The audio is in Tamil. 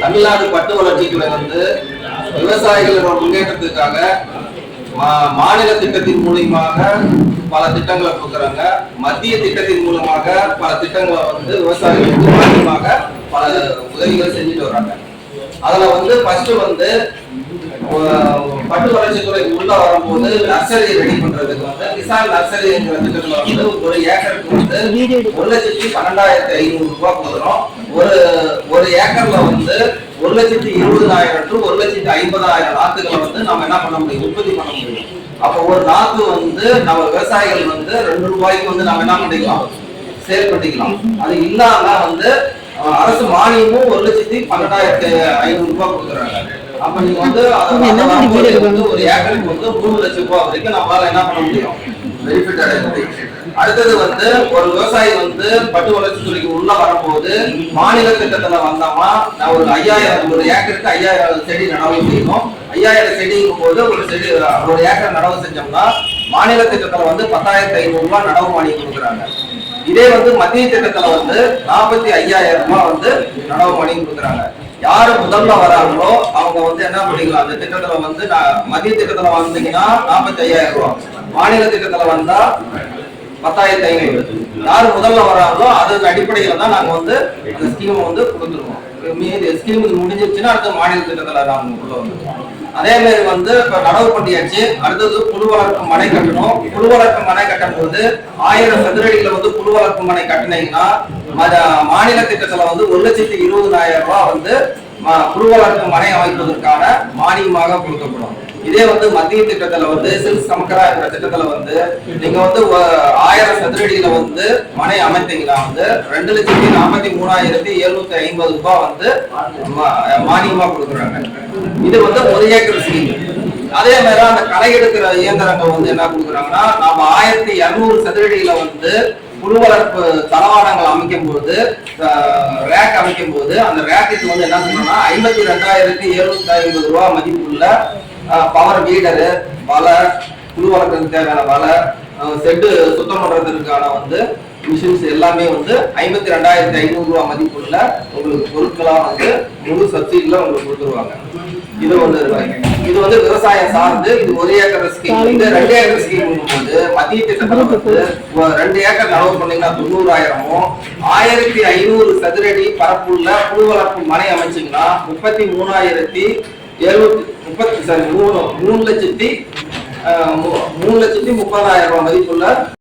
தமிழ்நாடு பட்டு வளர்ச்சித்துறை வந்து விவசாயிகளோட முன்னேற்றத்துக்காக மா- மாநில திட்டத்தின் மூலியமாக பல திட்டங்களை கொடுக்குறாங்க. மத்திய திட்டத்தின் மூலமாக பல திட்டங்களை வந்து விவசாயிகளுக்கு மூலியமாக பல உதவிகள் செஞ்சுட்டு வர்றாங்க. அதுல வந்து ஃபர்ஸ்ட் வந்து பட்டு வளர்ச்சித்துறை உள்ள வரும்போது நர்சரி ரெடி பண்றதுக்கு வந்து கிசான் நர்சரிங்கிற வந்து ஒரு ஏக்கருக்கு வந்து ஒரு லட்சத்தி பன்னெண்டாயிரத்தி ஐநூறு ரூபாய் போதும். ஒரு ஒரு ஏக்கர்ல வந்து ஒரு லட்சத்தி இருபதாயிரம் டு ஒரு லட்சத்தி ஐம்பதாயிரம் நாத்துக்களை வந்து நம்ம என்ன பண்ண முடியும்? உற்பத்தி பண்ண முடியும். அப்போ ஒரு நாத்து வந்து நம்ம விவசாயிகள் வந்து ரெண்டு ரூபாய்க்கு வந்து நம்ம என்ன பண்ணிக்கலாம்? சேல் பண்ணிக்கலாம். அது இல்லாம வந்து அரசு மானியமும் ஒரு லட்சத்தி பன்னெண்டாயிரத்தி ஐநூறு ரூபாய் கொடுக்குறாங்க. அப்ப நீங்க வந்து ஒரு ஏக்கருக்கு வந்து மூணு லட்சம் ரூபாய் வரைக்கும் நம்மளால என்ன பண்ண முடியும்? பெனிஃபிட் அடைய முடியும். அடுத்தது வந்து ஒரு விவசாயி வந்து பட்டு வளர்ச்சித்துறைக்கு உள்ள வரும்போது மாநில திட்டத்துல வந்தோமா நான் ஒரு ஐயாயிரம் ஒரு ஏக்கருக்கு ஐயாயிரம் செடி நடவு செய்யணும். ஐயாயிரம் செடிங்கும் போது ஒரு செடி ஒரு ஏக்கர் நடவு செஞ்சோம்னா மாநில திட்டத்துல வந்து பத்தாயிரத்தி ஐநூறு ரூபாய் நடவு மானியம் கொடுக்குறாங்க. இதே வந்து மத்திய திட்டத்துல வந்து நாற்பத்தி ஐயாயிரம் ரூபாய் வந்து நடவு மானியம் கொடுக்குறாங்க. யாரு முதல்ல வராங்களோ அவங்க வந்து என்ன பண்ணிக்கலாம்? அந்த திட்டத்துல வந்து நான் மத்திய திட்டத்துல வந்தீங்கன்னா நாற்பத்தி ஐயாயிரம் ரூபாய். மாநில திட்டத்துல வந்தா பத்தாயிரத்தி ஐநூறு. யார் முதல்ல வராங்களோ அதன் அடிப்படையில தான் நாங்க வந்து அந்த ஸ்கீமை வந்து கொடுத்துருவோம் ஸ்கீம் முடிஞ்சிருச்சுன்னா அடுத்த மாநில திட்டத்துல நாங்க உள்ள வந்துருவோம் அதே மாதிரி வந்து இப்ப நடவு பண்ணியாச்சு அடுத்தது புழு வளர்ப்பு மனை கட்டணும். புழு வளர்ப்பு மனை கட்டும் போது ஆயிரம் சதுரடியில வந்து புழு வளர்ப்பு மனை கட்டினீங்கன்னா மாநில திட்டத்துல வந்து ஒரு லட்சத்தி இருபதாயிரம் ரூபாய் வந்து குழுவாளருக்கு மனை அமைப்பதற்கான மானியமாக கொடுக்கப்படும். இதே வந்து மத்திய திட்டத்துல வந்து சில்க் சமக்கரா என்ற திட்டத்துல வந்து நீங்க வந்து ஆயிரம் சதுரடியில வந்து மனை அமைத்தீங்கன்னா வந்து ரெண்டு லட்சத்தி நாற்பத்தி மூணாயிரத்தி எழுநூத்தி ஐம்பது ரூபாய் வந்து மா- மானியமா கொடுக்குறாங்க. இது வந்து ஒரு ஏக்கர் ஸ்கீம் அதே மாதிரி அந்த களை எடுக்கிற இயந்திரங்கள் வந்து என்ன கொடுக்குறாங்கன்னா நாம ஆயிரத்தி இருநூறு சதுரடியில வந்து குழு வளர்ப்பு தளவாடங்கள் அமைக்கும் போது ரேக் அமைக்கும் போது அந்த ரேக்குக்கு வந்து என்ன சொல்றோம்னா ஐம்பத்தி ரெண்டாயிரத்தி எழுநூத்தி ஐம்பது ரூபாய் மதிப்புள்ள பவர் வீடரு வலை புழு வளர்க்கறதுக்கு தேவையான வலை செட்டு சுத்தம் பண்றதுக்கான வந்து மிஷின்ஸ் எல்லாமே வந்து ஐம்பத்தி ரெண்டாயிரத்தி ஐநூறு ரூபாய் மதிப்புள்ள உங்களுக்கு பொருட்களா வந்து முழு சப்சிடில உங்களுக்கு கொடுத்துருவாங்க. இது ஒண்ணு இருக்காங்க இது வந்து விவசாயம் சார்ந்து இது ஒரு ஏக்கர் ஸ்கீம் இந்த ரெண்டு ஏக்கர் ஸ்கீம் போது மத்திய திட்டத்துல வந்து ரெண்டு ஏக்கர் நடவு பண்ணீங்கன்னா தொண்ணூறாயிரமும் ஆயிரத்தி ஐநூறு சதுரடி பரப்புள்ள புழு வளர்ப்பு மனை அமைச்சீங்கன்னா முப்பத்தி மூணாயிரத்தி எழுநூத்தி முப்பத்தி சாரி மூணு மூணு லட்சத்தி மூணு லட்சத்தி முப்பதாயிரம் ரூபாய் மதிப்புள்ள